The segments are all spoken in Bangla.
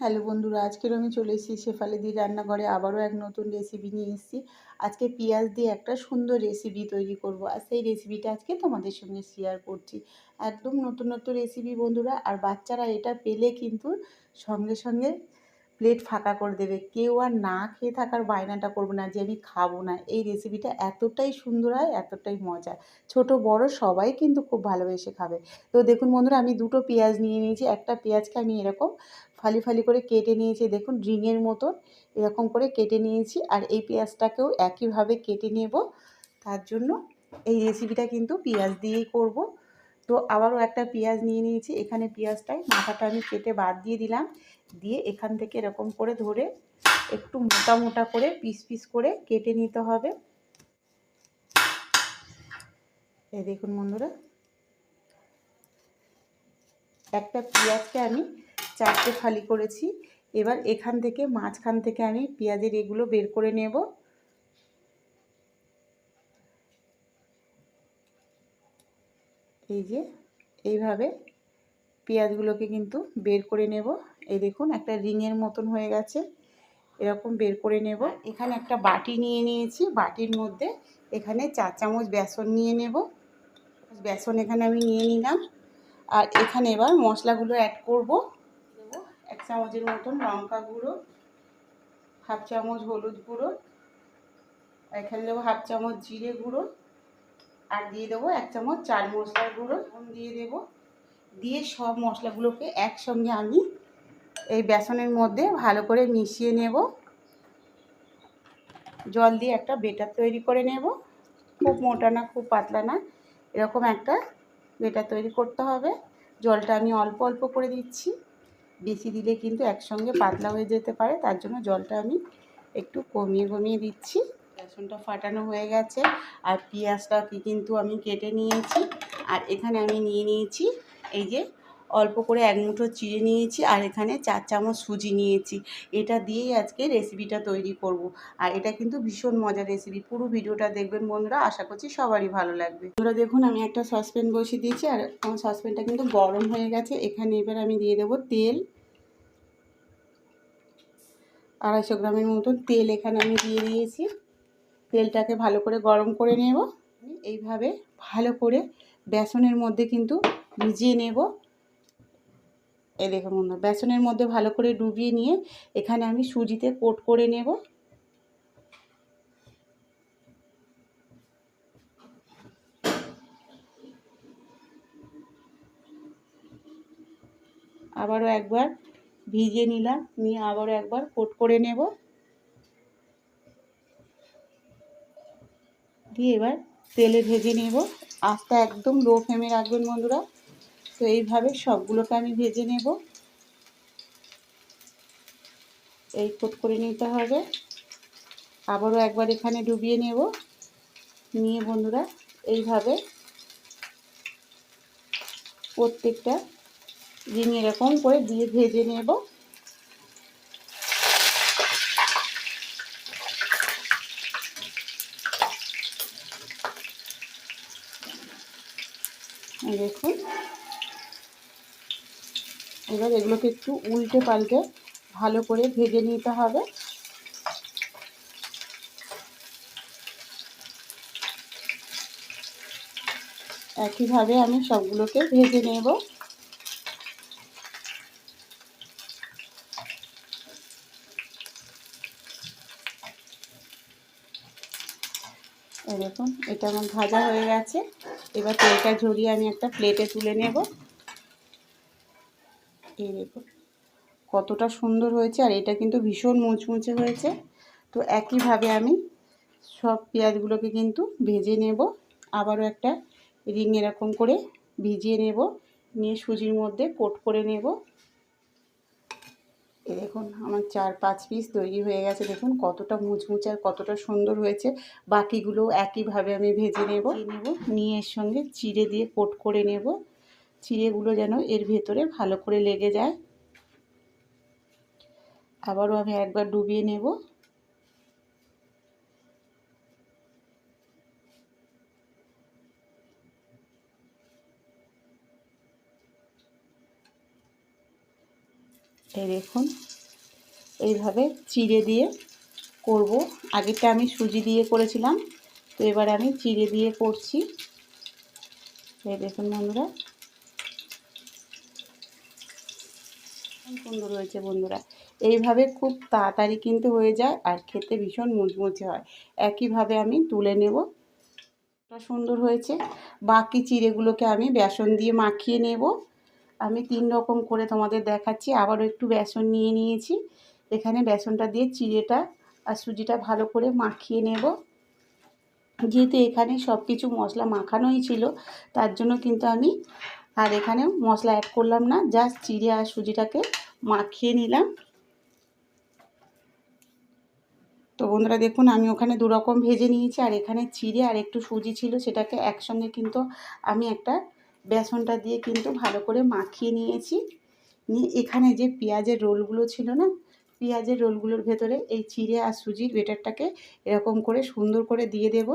হ্যালো বন্ধুরা, আজকের আমি চলে এসেছি শেফালি দিয়ে রান্নাঘরে। আবারও এক নতুন রেসিপি নিয়ে এসেছি। আজকে পেঁয়াজ দিয়ে একটা সুন্দর রেসিপি তৈরি করব। আর সেই রেসিপিটা আজকে তোমাদের সঙ্গে শেয়ার করছি। একদম নতুন নতুন রেসিপি বন্ধুরা। আর বাচ্চারা এটা পেলে কিন্তু সঙ্গে সঙ্গে প্লেট ফাঁকা করে দেবে। কেউ আর না খেয়ে থাকার বায়নাটা করব না যে, আমি খাব না। এই রেসিপিটা এতটাই সুন্দর হয়, এতটাই মজা। ছোট, বড় সবাই কিন্তু খুব ভালোবেসে খাবে। তো দেখুন বন্ধুরা, আমি দুটো পেঁয়াজ নিয়ে নিয়েছি। একটা পেঁয়াজকে আমি এরকম ফালি ফালি করে কেটে নিয়েছি। দেখুন রিংয়ের মতন এরকম করে কেটে নিয়েছি আর এই পেঁয়াজটাকেও একইভাবে কেটে নেব। তার জন্য এই রেসিপিটা কিন্তু পেঁয়াজ দিয়েই করব। তো আবারও একটা পেঁয়াজ নিয়ে নিয়েছি। এখানে পেঁয়াজটাই মাথাটা আমি কেটে বাদ দিয়ে দিলাম। দিয়ে এখান থেকে এরকম করে ধরে একটু মোটা মোটা করে পিস পিস করে কেটে নিতে হবে। এই দেখুন বন্ধুরা। একটা পেঁয়াজকে আমি চারটে ফালি করেছি। এবার এখান থেকে মাঝখান থেকে আমি পেঁয়াজের এগুলো বের করে নেব। এই যে, এইভাবে পেঁয়াজগুলোকে কিন্তু বের করে নেব। এই দেখুন, একটা রিংয়ের মতন হয়ে গেছে। এরকম বের করে নেব। এখানে একটা বাটি নিয়ে নিয়েছি। বাটির মধ্যে এখানে চার চামচ বেসন নিয়ে নেব। বেসন এখানে আমি নিয়ে নিলাম। আর এখানে এবার মশলাগুলো অ্যাড করব। এক চামচের মতন লঙ্কা গুঁড়ো, হাফ চামচ হলুদ গুঁড়ো এখানে দেবো হাফ চামচ জিরে গুঁড়ো। আর দিয়ে দেবো এক চামচ চাল মশলার গুঁড়ো দিয়ে দেবো। দিয়ে সব মশলাগুলোকে একসঙ্গে আমি এই বেসনের মধ্যে ভালো করে মিশিয়ে নেব। জল দিয়ে একটা বেটার তৈরি করে নেব। খুব মোটা না, খুব পাতলা না, এরকম একটা বেটার তৈরি করতে হবে। জলটা আমি অল্প অল্প করে দিচ্ছি। বেশি দিলে কিন্তু একসঙ্গে পাতলা হয়ে যেতে পারে, তার জন্য জলটা আমি একটু কমিয়ে কমিয়ে দিচ্ছি। বেসনটা ফাটানো হয়ে গেছে আর পেঁয়াজটাকে কিন্তু আমি কেটে নিয়েছি। আর এখানে আমি নিয়ে নিয়েছি এই যে অল্প করে এক মুঠো চিড়ে নিয়েছি আর এখানে চার চামচ সুজি নিয়েছি। এটা দিয়েই আজকে রেসিপিটা তৈরি করব। আর এটা কিন্তু ভীষণ মজার রেসিপি। পুরো ভিডিওটা দেখবেন বন্ধুরা, আশা করছি সবারই ভালো লাগবে। বন্ধুরা, দেখুন, আমি একটা সসপ্যান বসিয়ে দিয়েছি আর আমার সসপ্যানটা কিন্তু গরম হয়ে গেছে। এখানে এবার আমি দিয়ে দেবো তেল। আড়াইশো গ্রামের মতন তেল এখানে আমি দিয়ে দিয়েছি। তেলটাকে ভালো করে গরম করে নেব। এইভাবে ভালো করে বেসনের মধ্যে কিন্তু ভিজিয়ে নেব। এই দেখুন বন্ধু বেসনের মধ্যে ভালো করে ডুবিয়ে নিয়ে এখানে আমি সুজিতে কোট করে নেব। আবারও একবার ভিজিয়ে নিলাম, নিয়ে আবারও একবার কোট করে নেব। দিয়ে এবার তেলে ভেজে নেব। আস্তে একদম লো ফ্লেমে রাখবেন বন্ধুরা। তো এইভাবে সবগুলোকে আমি ভেজে নেব। এই কোট করে নিতে হবে। আবারও একবার এখানে ডুবিয়ে নেব। নিয়ে বন্ধুরা, এইভাবে প্রত্যেকটা রিং এরকম করে দিয়ে ভেজে নেব। দেখুন। এবার এগুলোকে একটু উল্টে পাল্টে ভালো করে ভেজে নিতে হবে। একইভাবে আমি সবগুলোকে ভেজে নেব। দেখুন, এটা আমার ভাজা হয়ে গেছে। এবার তেলটা ঝরিয়ে আমি একটা প্লেটে তুলে নেব। এই দেখো, কতটা সুন্দর হয়েছে আর এটা কিন্তু ভীষণ মুচমুচে হয়েছে। তো একইভাবে আমি সব পেঁয়াজগুলোকে কিন্তু ভেজে নেব। আবারও একটা রিং এরকম করে ভিজিয়ে নেব। নিয়ে সুজির মধ্যে কোট করে নেব। এ দেখুন, আমার চার পাঁচ পিস তৈরি হয়ে গেছে। দেখুন কতটা মুচমুচে আর কতটা সুন্দর হয়েছে। বাকিগুলো একইভাবে আমি ভেজে নেব। নেব। নিয়ে এর সঙ্গে চিড়ে দিয়ে কোট করে নেব। চিড়েগুলো যেন এর ভেতরে ভালো করে লেগে যায়। আবারও আমি একবার ডুবিয়ে নেব। এই দেখুন, এইভাবে চিড়ে দিয়ে করব। আগেরটা আমি সুজি দিয়ে করেছিলাম, তো এবার আমি চিড়ে দিয়ে করছি। এই দেখুন বন্ধুরা, সুন্দর হয়েছে বন্ধুরা। এইভাবে খুব তাড়াতাড়ি কিন্তু হয়ে যায় আর খেতে ভীষণ মুচমুচে হয়। একইভাবে আমি তুলে নেব। সুন্দর হয়েছে। বাকি চিড়েগুলোকে আমি বেসন দিয়ে মাখিয়ে নেব। আমি তিন রকম করে তোমাদের দেখাচ্ছি। আবারও একটু বেসন নিয়ে নিয়েছি। এখানে বেসনটা দিয়ে চিড়েটা আর সুজিটা ভালো করে মাখিয়ে নেব। যেহেতু এখানে সব কিছু মশলা মাখানোই ছিল, তার জন্য কিন্তু আমি আর এখানে মশলা অ্যাড করলাম না জাস্ট চিড়ে আর সুজিটাকে মাখিয়ে নিলাম। তো বন্ধুরা দেখুন, আমি ওখানে দুরকম ভেজে নিয়েছি, আর এখানে চিড়ে আর একটু সুজি ছিল, সেটাকে একসঙ্গে কিন্তু আমি একটা বেসনটা দিয়ে কিন্তু ভালো করে মাখিয়ে নিয়েছি। নিয়ে এখানে যে পেঁয়াজের রোলগুলো ছিল না, পেঁয়াজের রোলগুলোর ভেতরে এই চিড়ে আর সুজির বেটারটাকে এরকম করে সুন্দর করে দিয়ে দেব।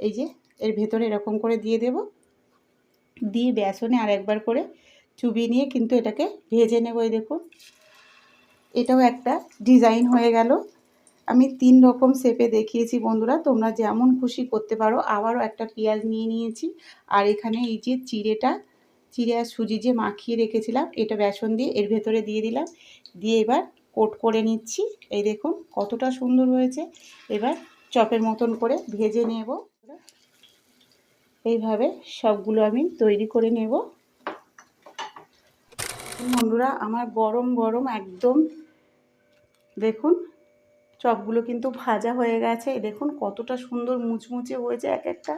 এই যে এর ভেতরে এরকম করে দিয়ে দেব। দিয়ে বেসনে আর একবার করে চুবিয়ে নিয়ে কিন্তু এটাকে ভেজে নেব, এই দেখুন। এটাও একটা ডিজাইন হয়ে গেল। আমি তিন রকম শেপে দেখিয়েছি বন্ধুরা, তোমরা যেমন খুশি করতে পারো। আবারও একটা পেঁয়াজ নিয়ে নিয়েছি। আর এখানে এই যে চিড়েটা, চিড়ে আর সুজি যে মাখিয়ে রেখেছিলাম, এটা বেসন দিয়ে এর ভেতরে দিয়ে দিলাম। দিয়ে এবার কোট করে নিচ্ছি। এই দেখুন কতটা সুন্দর হয়েছে। এবার চপের মতন করে ভেজে নেব। এইভাবে সবগুলো আমি তৈরি করে নেব। বন্ধুরা, আমার গরম গরম একদম, দেখুন চপগুলো কিন্তু ভাজা হয়ে গেছে। দেখুন কতটা সুন্দর মুচমুচে হয়েছে এক একটা।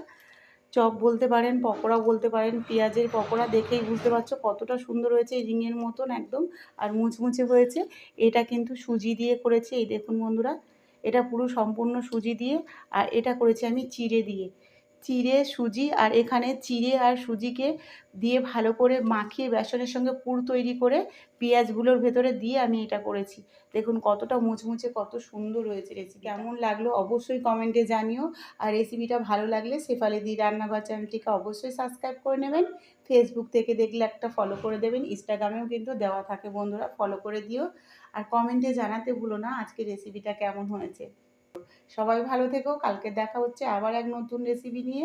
চপ বলতে পারেন পকোড়া বলতে পারেন, পেঁয়াজের পকোড়া দেখেই বুঝতে পারছ কতটা সুন্দর হয়েছে রিংয়ের মতন একদম, আর মুচমুচে হয়েছে। এটা কিন্তু সুজি দিয়ে করেছি, এই দেখুন বন্ধুরা, এটা পুরো সম্পূর্ণ সুজি দিয়ে, আর এটা করেছি আমি চিড়ে দিয়ে। চিড়ে, সুজি আর এখানে চিড়ে আর সুজিকে দিয়ে ভালো করে মাখিয়ে বেসনের সঙ্গে পুর তৈরি করে পেঁয়াজগুলোর ভেতরে দিয়ে আমি এটা করেছি। দেখুন কতটা মুচমুচে, কত সুন্দর হয়েছে রেসিপি কেমন লাগল অবশ্যই কমেন্টে জানিও। আর রেসিপিটা ভালো লাগলে শেফালি দি রান্নাঘর চ্যানেলটিকে অবশ্যই সাবস্ক্রাইব করে নেবেন। ফেসবুক থেকে দেখলে একটা ফলো করে দেবেন। ইনস্টাগ্রামেও কিন্তু দেওয়া থাকে বন্ধুরা ফলো করে দিও। আর কমেন্টে জানাতে ভুলো না আজকে রেসিপিটা কেমন হয়েছে। সবাই ভালো থেকো কালকে দেখা হচ্ছে আবার এক নতুন রেসিপি নিয়ে।